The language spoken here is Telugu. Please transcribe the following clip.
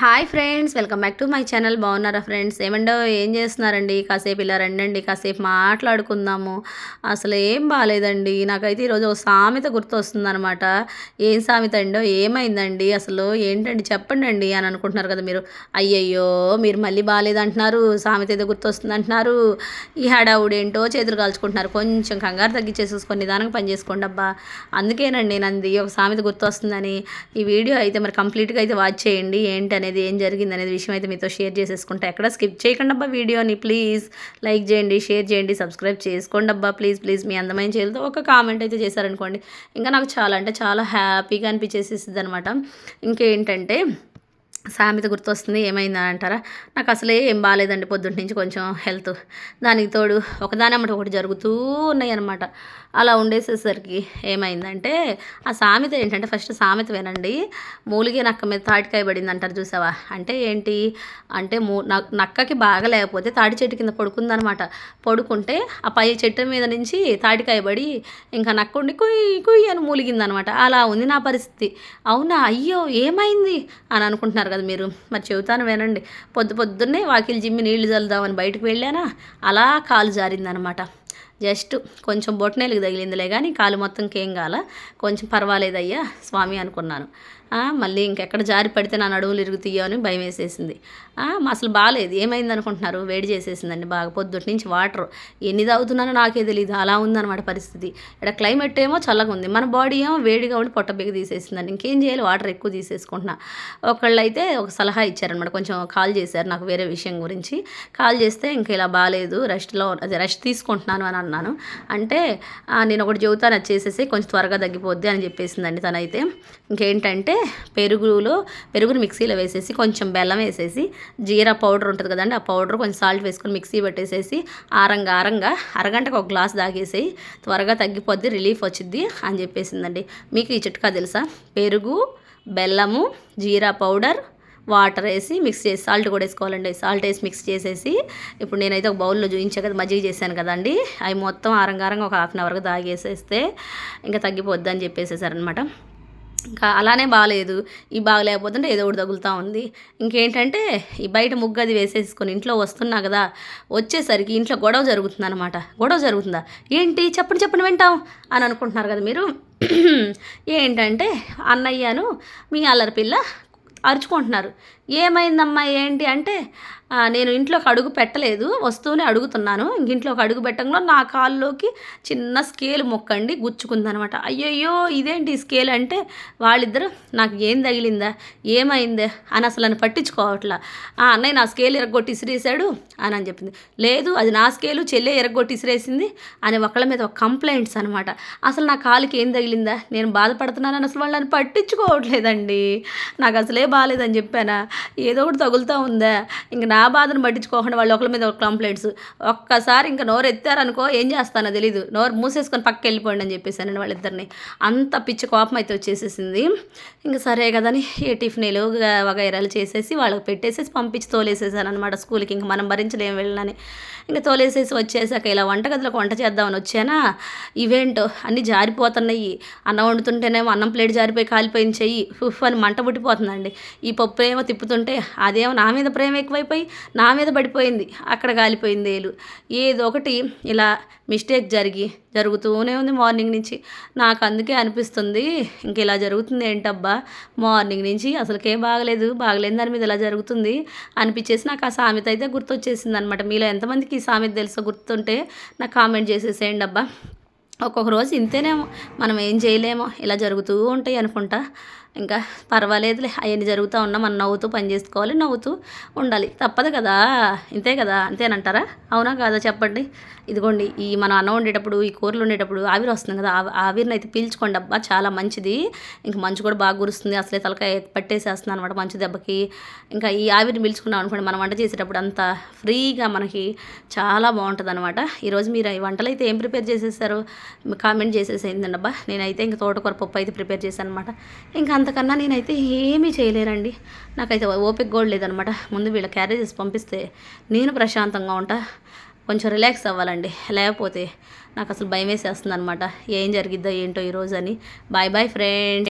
Hi friends welcome back to my channel. బాగున్నారా ఫ్రెండ్స్? ఏమండో ఏం చేస్తున్నారండి? కాసేపు ఇలా రండండి కాసేపు మాట్లాడుకుందాము. అసలు ఏం బాగాలేదండి నాకైతే ఈరోజు ఒక సామెత గుర్తొస్తుందనమాట ఏం సామెత అండో ఏమైందండి? అసలు ఏంటండి? చెప్పండి అండి అని అనుకుంటున్నారు కదా మీరు. అయ్యయ్యో మీరు మళ్ళీ బాగాలేదంటున్నారు సామెత ఏదో గుర్తొస్తుంది అంటున్నారు ఈ హడావుడేంటో చేతులు కాల్చుకుంటున్నారు. కొంచెం కంగారు తగ్గించేసేసుకొని నిదానంగా పని చేసుకోండి అబ్బా. అందుకేనండి నంది ఒక సామెత గుర్తొస్తుందని. ఈ వీడియో అయితే మరి కంప్లీట్గా అయితే వాచ్ చేయండి. ఏంటి అనేది ఏం జరిగింది అనేది విషయం అయితే మీతో షేర్ చేసేసుకుంటా. ఎక్కడ స్కిప్ చేయకండి అబ్బా వీడియోని. ప్లీజ్ లైక్ చేయండి షేర్ చేయండి సబ్స్క్రైబ్ చేసుకోండి అబ్బా. ప్లీజ్ ప్లీజ్ మీ అందమైన చేతులతో ఒక కామెంట్ అయితే చేశారనుకోండి. ఇంకా నాకు చాలా అంటే చాలా హ్యాపీగా అనిపించేసేసింది అనమాట ఇంకేంటంటే సామెత గుర్తొస్తుంది ఏమైందా అంటారా? నాకు అసలే ఏం బాగాలేదండి పొద్దున్న నుంచి కొంచెం హెల్త్. దానికి తోడు ఒకదాని అమ్మట ఒకటి జరుగుతూ ఉన్నాయి అనమాట అలా ఉండేసేసరికి ఏమైందంటే ఆ సామెత ఏంటంటే ఫస్ట్ సామెత వినండి. మూలిగే నక్క మీద తాటికాయ పడింది అంటారు చూసావా? అంటే ఏంటి? అంటే మూ నక్కకి బాగా లేకపోతే తాటి చెట్టు కింద పడుకుందనమాట పడుకుంటే ఆ పై చెట్టు మీద నుంచి తాటికాయ పడి ఇంకా నక్కుండి కుయ్యి కుయ్యి అని మూలిగిందనమాట అలా ఉంది నా పరిస్థితి. అవునా? అయ్యో ఏమైంది? అని అనుకుంటున్నారు కదా మీరు. మరి చెబుతాను వినండి. పొద్దు పొద్దున్నే వాకిలి జిమ్మి నీళ్ళు చల్లుదామని బయటకు వెళ్ళానా? అలా కాలు జారిందనమాట. జస్ట్ కొంచెం బొట్టనేలకు తగిలిందిలే కానీ కాలు మొత్తం కేం కాల. కొంచెం పర్వాలేదయ్యా స్వామి అనుకున్నాను. మళ్ళీ ఇంకెక్కడ జారి పడితే నా నడువులు ఇరుగుతాయో అని భయం వేసేసింది. అసలు బాగాలేదు ఏమైంది అనుకుంటున్నారు? వేడి చేసేసిందండి బాగా. పొద్దుటి నుంచి వాటర్. ఎన్ని తాగుతున్నానో నాకే తెలియదు అలా ఉందన్నమాట పరిస్థితి. ఇక్కడ క్లైమేట్ ఏమో చల్లగా ఉంది. మన బాడీ ఏమో వేడిగా ఉండి పొట్ట బిగ తీసేసిందండి. ఇంకేం చేయాలి? వాటర్ ఎక్కువ తీసేసుకుంటున్నా. ఒకళ్ళు అయితే ఒక సలహా ఇచ్చారనమాట కొంచెం కాల్ చేశారు నాకు వేరే విషయం గురించి. కాల్ చేస్తే ఇంకా ఇలా బాగాలేదు రెస్ట్లో అదే రెస్ట్ తీసుకుంటున్నాను అని అన్నాను. అంటే నేను ఒకటి చెబుతాను. అది చేసేసి కొంచెం త్వరగా తగ్గిపోద్ది అని చెప్పేసిందండి తనైతే. ఇంకేంటంటే పెరుగులో పెరుగును మిక్సీలో వేసేసి కొంచెం బెల్లం వేసేసి జీరా పౌడర్ ఉంటుంది కదండి ఆ పౌడర్ కొంచెం సాల్ట్ వేసుకొని మిక్సీ పెట్టేసేసి ఆరంగా ఆరంగా అరగంటకు ఒక గ్లాస్ తాగేసి త్వరగా తగ్గిపోద్ది రిలీఫ్ వచ్చింది అని చెప్పేసిందండి. మీకు ఈ చిట్కా తెలుసా? పెరుగు బెల్లము జీరా పౌడర్ వాటర్ వేసి మిక్స్ చేసి సాల్ట్ కూడా వేసుకోవాలండి. సాల్ట్ వేసి మిక్స్ చేసేసి ఇప్పుడు నేనైతే ఒక బౌల్లో చూపించా కదా మజ్జిగ చేశాను కదండి. అవి మొత్తం ఆరంగారంగా ఒక హాఫ్ అన్ అవర్గా తాగేసేస్తే ఇంకా తగ్గిపోద్దని చెప్పేసేసారనమాట ఇంకా అలానే బాగాలేదు ఈ బాగలేకపోతుంటే ఏదో ఒకటి తగులుతూ ఉంది. ఇంకేంటంటే ఈ బయట ముగ్గు అది వేసేసుకొని ఇంట్లో వస్తున్నా కదా వచ్చేసరికి ఇంట్లో గొడవ జరుగుతుంది అనమాట గొడవ జరుగుతుందా? ఏంటి? చెప్పండి చెప్పండి వింటాం అని అనుకుంటున్నారు కదా మీరు. ఏంటంటే అన్నయ్యను మీ అల్లరి పిల్ల అరుచుకుంటున్నారు. ఏమైందమ్మా ఏంటి అంటే నేను ఇంట్లోకి అడుగు పెట్టలేదు వస్తూనే అడుగుతున్నాను. ఇంట్లోకి అడుగు పెట్టడంలో నా కాల్లోకి చిన్న స్కేల్ మొక్కండి గుచ్చుకుందనమాట. అయ్యయ్యో ఇదేంటి స్కేల్ అంటే వాళ్ళిద్దరు నాకు ఏం తగిలిందా ఏమైందా అని అసలు అని పట్టించుకోవట్లా. ఆ అన్నయ్య నా స్కేల్ ఎరగొట్టి ఇసిరేసాడు అని అని చెప్పింది. లేదు అది నా స్కేలు చెల్లె ఎరగొట్టి ఇసిరేసింది అని ఒకళ్ళ మీద ఒక కంప్లైంట్స్ అనమాట. అసలు నా కాలుకి ఏం తగిలిందా నేను బాధపడుతున్నానని అసలు వాళ్ళని పట్టించుకోవట్లేదండి. నాకు అసలే బాగాలేదని చెప్పానా? ఏదో ఒకటి తగులుతూ ఉందా? ఇంక నా బాధను పట్టించుకోకుండా వాళ్ళు ఒకరి మీద ఒక కంప్లైంట్స్ ఒక్కసారి ఇంకా నోరు ఎత్తారనుకో ఏం చేస్తానో తెలీదు. నోరు మూసేసుకొని పక్క వెళ్ళిపోండి అని చెప్పేసాను వాళ్ళిద్దరిని. అంత పిచ్చి కోపం అయితే వచ్చేసేసింది. ఇంకా సరే కదని ఏ టిఫిన్లు వగైరాలు చేసేసి వాళ్ళకి పెట్టేసేసి పంపించి తోలేసేసాను అనమాట స్కూల్కి. ఇంక మనం భరించలేం వెళ్ళని. ఇంకా తోలేసేసి వచ్చేసాక ఇలా వంటగదిలోకి వంట చేద్దామని వచ్చానా? ఇవేంటో? అన్నీ జారిపోతున్నాయి. అన్నం వండుతుంటేనేమో అన్నం ప్లేట్ జారిపోయి కాలిపోయింది చెయ్యి. ఫుఫ్ అని మంట పుట్టిపోతుందండి. ఈ పప్పు ఏమో తిప్పుతుంటే అదేమో నా మీద ప్రేమ ఎక్కువైపోయి నా మీద పడిపోయింది. అక్కడ కాలిపోయింది ఏలు. ఏదో ఒకటి ఇలా మిస్టేక్ జరిగి జరుగుతూనే ఉంది మార్నింగ్ నుంచి. నాకు అందుకే అనిపిస్తుంది ఇంక ఇలా జరుగుతుంది ఏంటబ్బా? మార్నింగ్ నుంచి అసలుకేం బాగలేదు బాగలేని దాని మీద ఇలా జరుగుతుంది అనిపించేసి నాకు ఆ సామెత అయితే గుర్తొచ్చేసింది అనమాట మీలో ఎంతమందికి ఈ సామెత తెలుసో గుర్తుంటే నాకు కామెంట్ చేసేసేయండి అబ్బా. ఒక్కొక్క రోజు ఇంతేనేమో మనం ఏం చేయలేమో ఇలా జరుగుతూ ఉంటాయి అనుకుంటా. ఇంకా పర్వాలేదులే అవన్నీ జరుగుతూ ఉన్నా మనం నవ్వుతూ పని చేసుకోవాలి నవ్వుతూ ఉండాలి. తప్పదు కదా ఇంతే కదా అంతేనంటారా? అవునా కాదా చెప్పండి. ఇదిగోండి ఈ మన అన్నం ఉండేటప్పుడు ఈ కూరలు ఉండేటప్పుడు ఆవిరి వస్తుంది కదా ఆవిరిని అయితే పీల్చుకోండి అబ్బా చాలా మంచిది. ఇంకా మంచు కూడా బాగా గురుస్తుంది అసలే తలకాయ పట్టేసేస్తుంది అనమాట మంచు దెబ్బకి. ఇంకా ఈ ఆవిరిని పీల్చుకున్నాం అనుకోండి మనం వంట చేసేటప్పుడు అంతా ఫ్రీగా మనకి చాలా బాగుంటుంది అనమాట ఈరోజు మీరు ఈ వంటలు అయితే ఏం ప్రిపేర్ చేసేసారు? కామెంట్ చేసేసేయండి అబ్బా. నేనైతే ఇంకా తోటకూర పప్పు అయితే ప్రిపేర్ చేశాను అనమాట ఇంకా అంతకన్నా నేనైతే ఏమీ చేయలేనండి. నాకైతే ఓపిక కూడా లేదనమాట. ముందు వీళ్ళ క్యారేజెస్ పంపిస్తే నేను ప్రశాంతంగా ఉంటా. కొంచెం రిలాక్స్ అవ్వాలండి. లేకపోతే నాకు అసలు భయం వేసేస్తుంది అనమాట ఏం జరిగిద్దో ఏంటో ఈరోజు అని. Bye boy friend